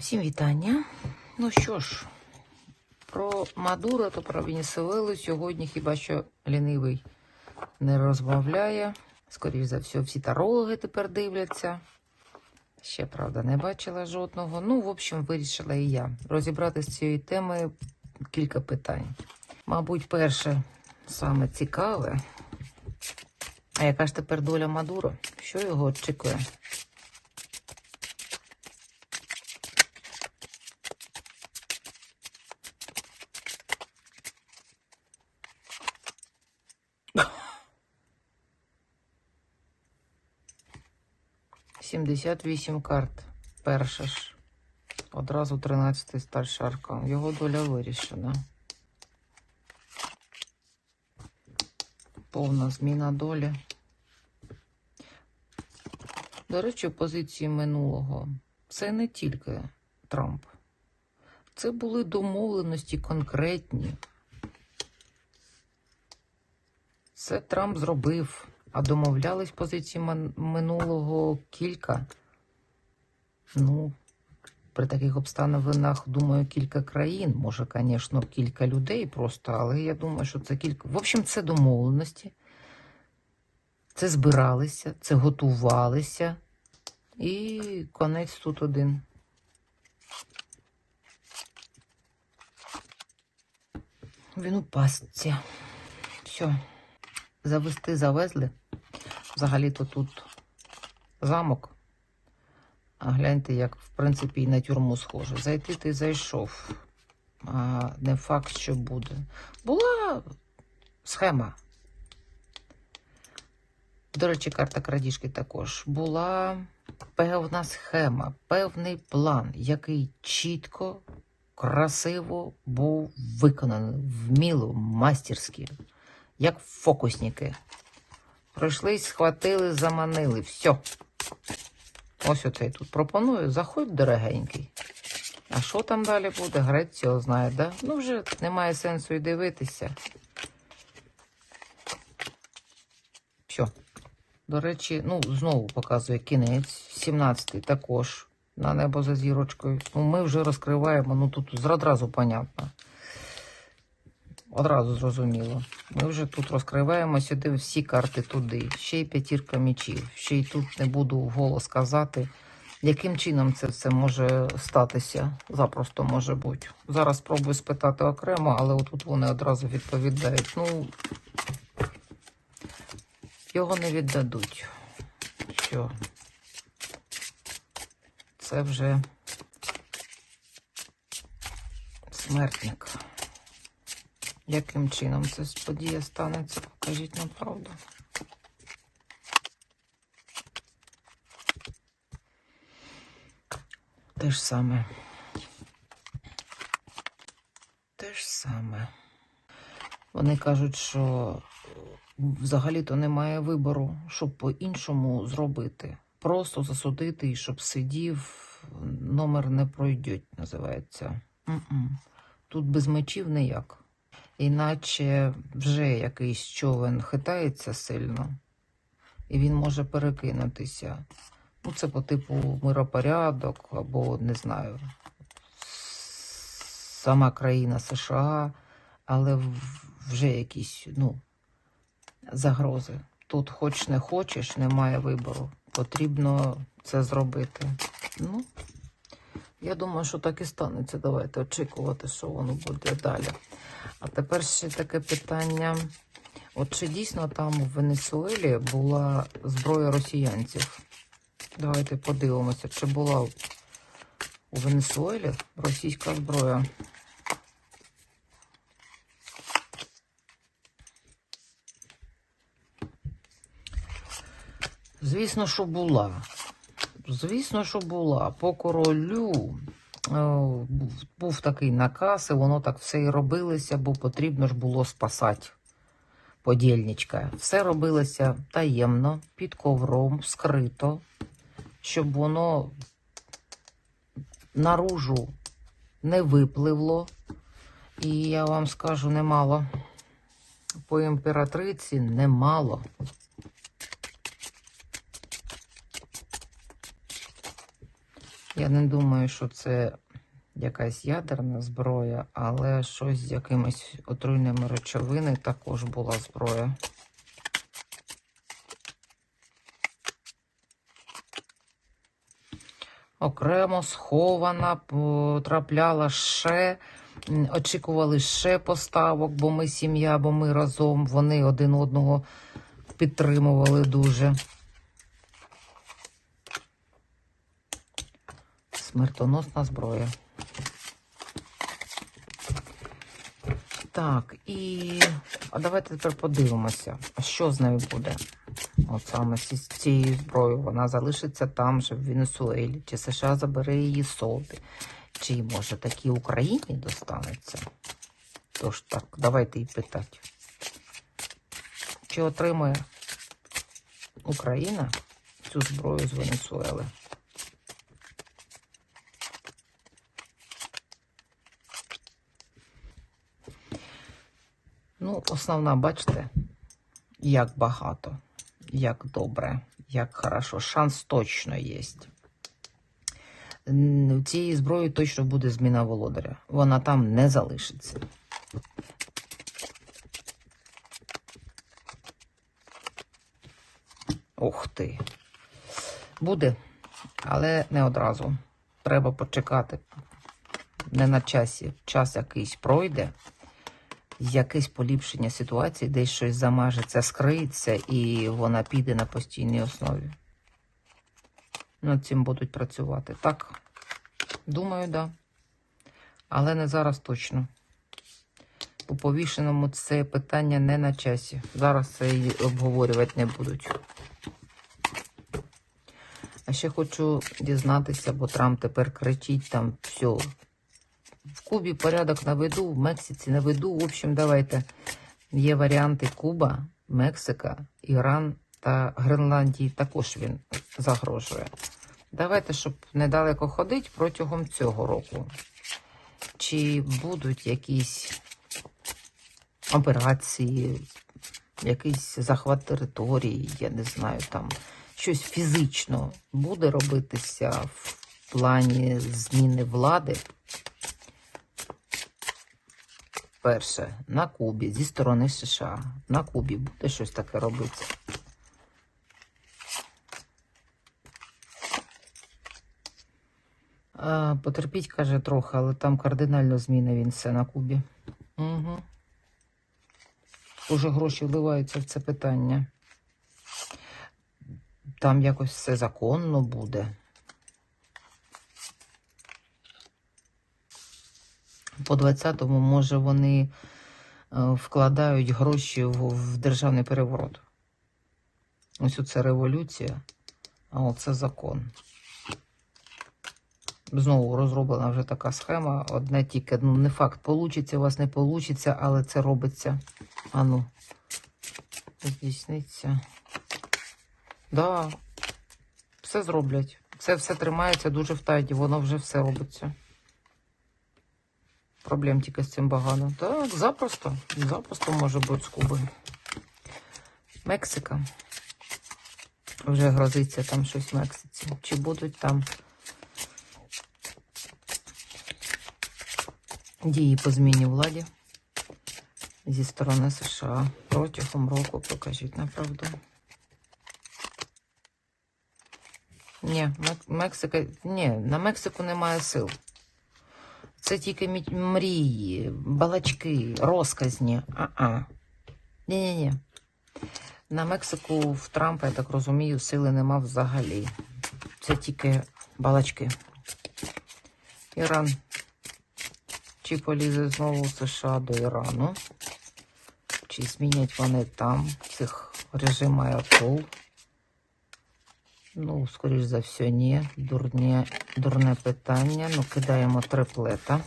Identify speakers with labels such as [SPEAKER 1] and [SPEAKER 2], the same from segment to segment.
[SPEAKER 1] Всім вітання. Ну що ж, про Мадуро та про Венесуелу сьогодні хіба що лінивий не розмовляє. Скоріше за все, всі тарологи тепер дивляться. Ще, правда, не бачила жодного. Ну, в общем, вирішила і я розібрати з цією темою кілька питань. Мабуть, перше, саме цікаве. А яка ж тепер доля Мадуро? Що його очікує? Сімдесят вісім карт. Перша ж. Одразу 13-й старший аркан. Його доля вирішена. Повна зміна долі. До речі, позиції минулого це не тільки Трамп. Це були домовленості конкретні. Це Трамп зробив, а домовлялись позиції минулого кілька. Ну, при таких обставинах, думаю, кілька країн, може, звісно, кілька людей просто, але я думаю, що це кілька. В общем, це домовленості. Це збиралися, це готувалися. І конець тут один. Він у пастці. Все. Завести завезли. Взагалі-то тут замок. А гляньте, як, в принципі, і на тюрму схоже. Зайти ти зайшов. А не факт, що буде. Була схема. До речі, карта крадіжки також. Була певна схема, певний план, який чітко, красиво був виконаний, вміло, мастерськи, як фокусники. Пройшлись, схватили, заманили. Все. Ось оцей тут пропоную. Заходь, дорогенький. А що там далі буде? Грець його знає, да? Ну, вже немає сенсу і дивитися. Все. До речі, ну, знову показує кінець. 17-й також на небо за зірочкою. Ну, ми вже розкриваємо, ну тут одразу понятно. Одразу зрозуміло. Ми вже тут розкриваємо сюди всі карти туди. Ще й п'ятірка мічів. Ще й тут не буду вголос казати, яким чином це все може статися. Запросто може бути. Зараз спробую спитати окремо, але отут вони одразу відповідають. Ну, його не віддадуть. Що? Це вже смертник. Яким чином ця подія станеться? Покажіть нам правду. Те ж саме. Те ж саме. Вони кажуть, що взагалі-то немає вибору, щоб по-іншому зробити. Просто засудити і щоб сидів, номер не пройдеть, називається. Тут без мечів ніяк. Іначе вже якийсь човен хитається сильно, і він може перекинутися. Ну, це по типу миропорядок, або не знаю, сама країна США, але вже якісь ну, загрози. Тут, хоч не хочеш, немає вибору. Потрібно це зробити. Ну, я думаю, що так і станеться. Давайте очікувати, що воно буде далі. А тепер ще таке питання. От чи дійсно там у Венесуелі була зброя росіянців? Давайте подивимося, чи була у Венесуелі російська зброя. Звісно, що була. Звісно, що була. По королю е, був, був такий наказ, і воно так все і робилося, бо потрібно ж було спасати подільничка. Все робилося таємно, під ковром, скрито, щоб воно наружу не випливло. І я вам скажу немало. По імператриці немало. Я не думаю, що це якась ядерна зброя, але щось з якимись отруйними речовини також була зброя. Окремо схована, потрапляла ще, очікували ще поставок, бо ми сім'я, бо ми разом. Вони один одного підтримували дуже. Смертоносна зброя. Так, і а давайте тепер подивимося, що з нею буде. От саме з цією зброєю вона залишиться там же, в Венесуелі, чи США забере її собі, чи може такі Україні достанеться. Тож так, давайте і питати. Чи отримає Україна цю зброю з Венесуели? Ну, основна, бачите, як багато, як добре, як хорошо. Шанс точно є. Н- Цієї зброї точно буде зміна володаря. Вона там не залишиться. Ух ти. Буде, але не одразу. Треба почекати. Не на часі. Час якийсь пройде якесь поліпшення ситуації, десь щось замажеться, скриється, і вона піде на постійній основі. Над цим будуть працювати. Так, думаю, так. Да. Але не зараз точно. По повішеному це питання не на часі. Зараз це і обговорювати не будуть. А ще хочу дізнатися, бо Трамп тепер кричить там все. Кубі порядок наведу, в Мексиці наведу. В общем, давайте. Є варіанти Куба, Мексика, Іран та Гренландії також він загрожує. Давайте, щоб недалеко ходити протягом цього року. Чи будуть якісь операції, якийсь захват території, я не знаю, там щось фізично буде робитися в плані зміни влади. Перше, на Кубі зі сторони США. На Кубі буде щось таке робити. А, потерпіть, каже, трохи, але там кардинально зміни він все на Кубі. Угу. Уже гроші вливаються в це питання. Там якось все законно буде. По 20-му, може, вони е, вкладають гроші в, державний переворот. Ось оце революція, а оце закон. Знову розроблена вже така схема. Одне тільки, ну, не факт, получиться, у вас не получиться, але це робиться. Ану, здійсниться. Да, все зроблять. Це все тримається дуже в тайді, воно вже все робиться. Проблем тільки з цим багато. Так, запросто. Запросто може бути з Куби. Мексика. Вже грозиться там щось в Мексиці. Чи будуть там дії по зміні владі зі сторони США протягом року покажіть на правду. Ні, Мексика. Ні, на Мексику немає сил. Це тільки мрії, балачки, розказні. А-а. Ні-ні-ні. На Мексику в Трампа, я так розумію, сили нема взагалі. Це тільки балачки. Іран. Чи полізе знову США до Ірану? Чи змінять вони там цих режим Аятол? Ну, скоріш за все, ні. Дурне, дурне питання. Ну, кидаємо триплета.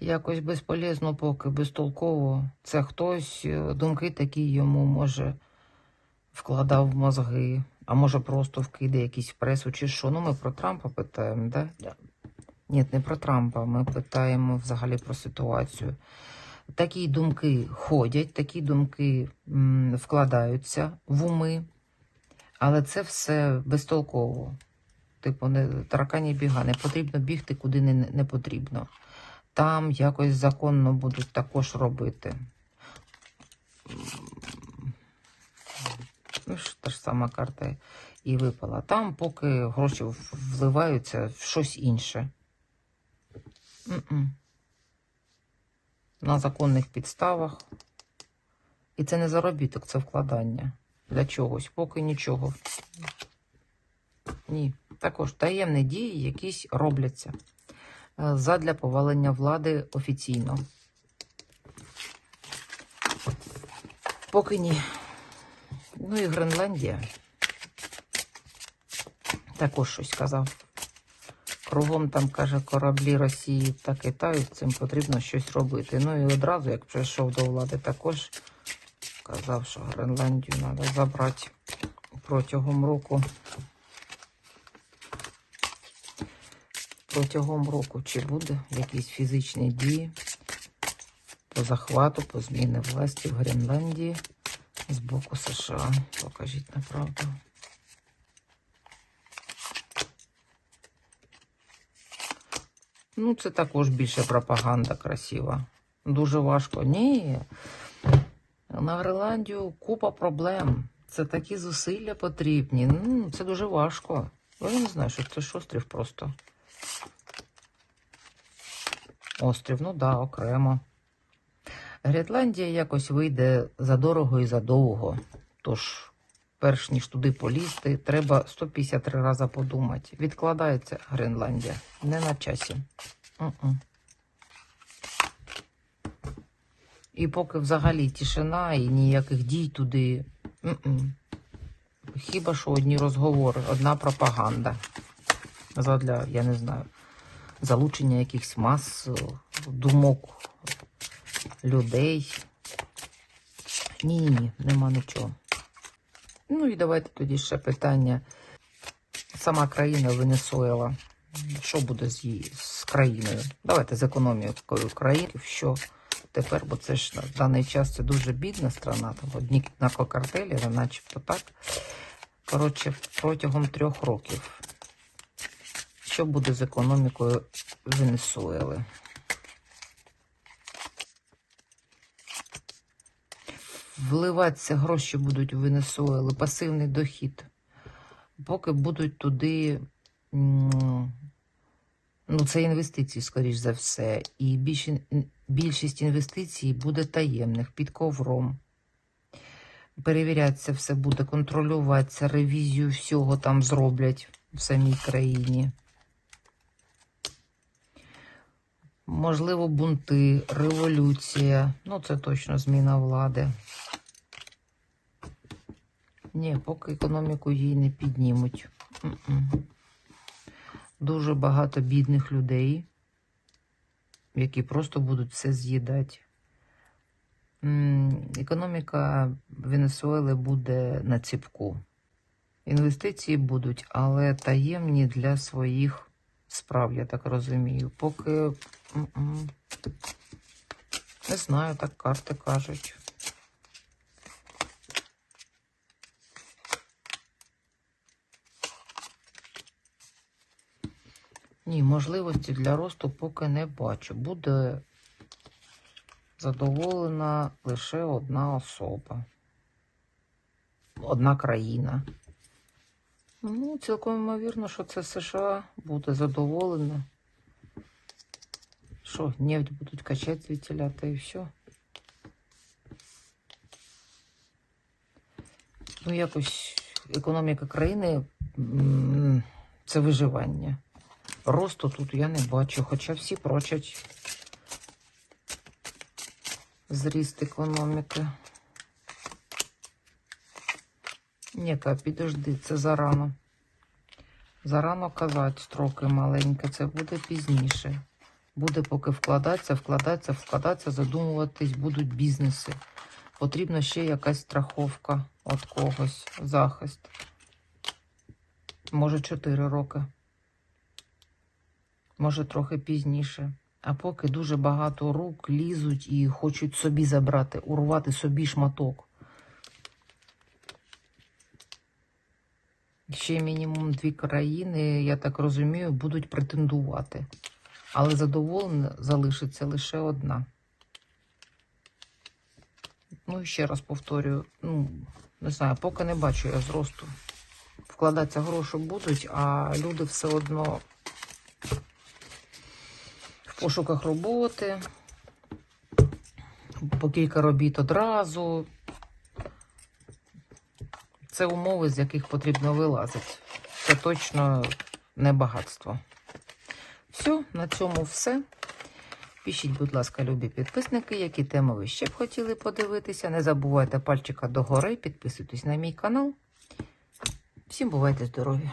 [SPEAKER 1] Якось безполезно, поки безтолково. Це хтось, е, думки такі йому, може, вкладав в мозги, а може просто вкиде якісь в пресу чи що. Ну, ми про Трампа питаємо, да? Ні, не про Трампа. Ми питаємо взагалі про ситуацію. Такі думки ходять, такі думки вкладаються в уми, але це все безтолково. Типу, не таракані біга, не потрібно бігти, куди не, не потрібно. Там якось законно будуть також робити. Ну, та ж сама карта і випала. Там, поки гроші вливаються в щось інше. М-м. На законних підставах. І це не заробіток, це вкладання для чогось, поки нічого. Ні. Також таємні дії якісь робляться е, задля повалення влади офіційно. Поки ні. Ну і Гренландія. Також щось казав. Кругом там, каже, кораблі Росії та Китаю, цим потрібно щось робити. Ну і одразу, як прийшов до влади, також казав, що Гренландію треба забрати протягом року. Протягом року чи буде якісь фізичні дії по захвату, по зміни власті в Гренландії з боку США. Покажіть на правду. Ну, це також більше пропаганда красива. Дуже важко. Ні. На Гренландію купа проблем. Це такі зусилля потрібні. Ну, це дуже важко. Я не знаю, що це ж острів просто. Острів, ну да, окремо. Гренландія якось вийде задорого і задовго. Тож, перш ніж туди полізти, треба 153 рази подумати. Відкладається Гренландія. Не на часі. М-м. І поки взагалі тишина і ніяких дій туди. М-м. Хіба що одні розговори, одна пропаганда. Задля, я не знаю, залучення якихось мас, думок людей. Ні, ні, ні, нема нічого. Ну і давайте тоді ще питання. Сама країна Венесуела. Що буде з її з країною? Давайте з економікою країни. Що тепер, бо це ж на даний час це дуже бідна страна, там одні наркокартелі, начебто так. Коротше, протягом трьох років. Що буде з економікою Венесуели? Вливатися гроші будуть в Венесуелу, пасивний дохід. Поки будуть туди, ну, це інвестиції, скоріш за все. І більш, більшість інвестицій буде таємних під ковром. Перевірятися все буде, контролюватися, ревізію всього там зроблять в самій країні. Можливо, бунти, революція. Ну, це точно зміна влади. Ні, поки економіку їй не піднімуть. Дуже багато бідних людей, які просто будуть все з'їдати. Економіка Венесуели буде на ціпку. Інвестиції будуть, але таємні для своїх справ, я так розумію. Поки не знаю, так карти кажуть. Ні, можливості для росту поки не бачу. Буде задоволена лише одна особа. Одна країна. Ну, цілком ймовірно, що це США буде задоволена. Що, нефть будуть качати та і все. Ну, якось економіка країни це виживання. Росту тут я не бачу, хоча всі прочать зріст економіки. Ні, та підожди, це зарано. Зарано казати строки маленькі, це буде пізніше. Буде поки вкладатися, вкладатися, вкладатися, задумуватись, будуть бізнеси. Потрібна ще якась страховка від когось, захист. Може, 4 роки. Може, трохи пізніше. А поки дуже багато рук лізуть і хочуть собі забрати, урвати собі шматок. Ще мінімум дві країни, я так розумію, будуть претендувати. Але задоволена залишиться лише одна. Ну і ще раз повторюю, ну, не знаю, поки не бачу я зросту. Вкладатися гроші будуть, а люди все одно пошуках роботи, по кілька робіт одразу. Це умови, з яких потрібно вилазити. Це точно не багатство. Все, на цьому все. Пишіть, будь ласка, любі підписники, які теми ви ще б хотіли подивитися. Не забувайте пальчика догори, підписуйтесь на мій канал. Всім бувайте здорові!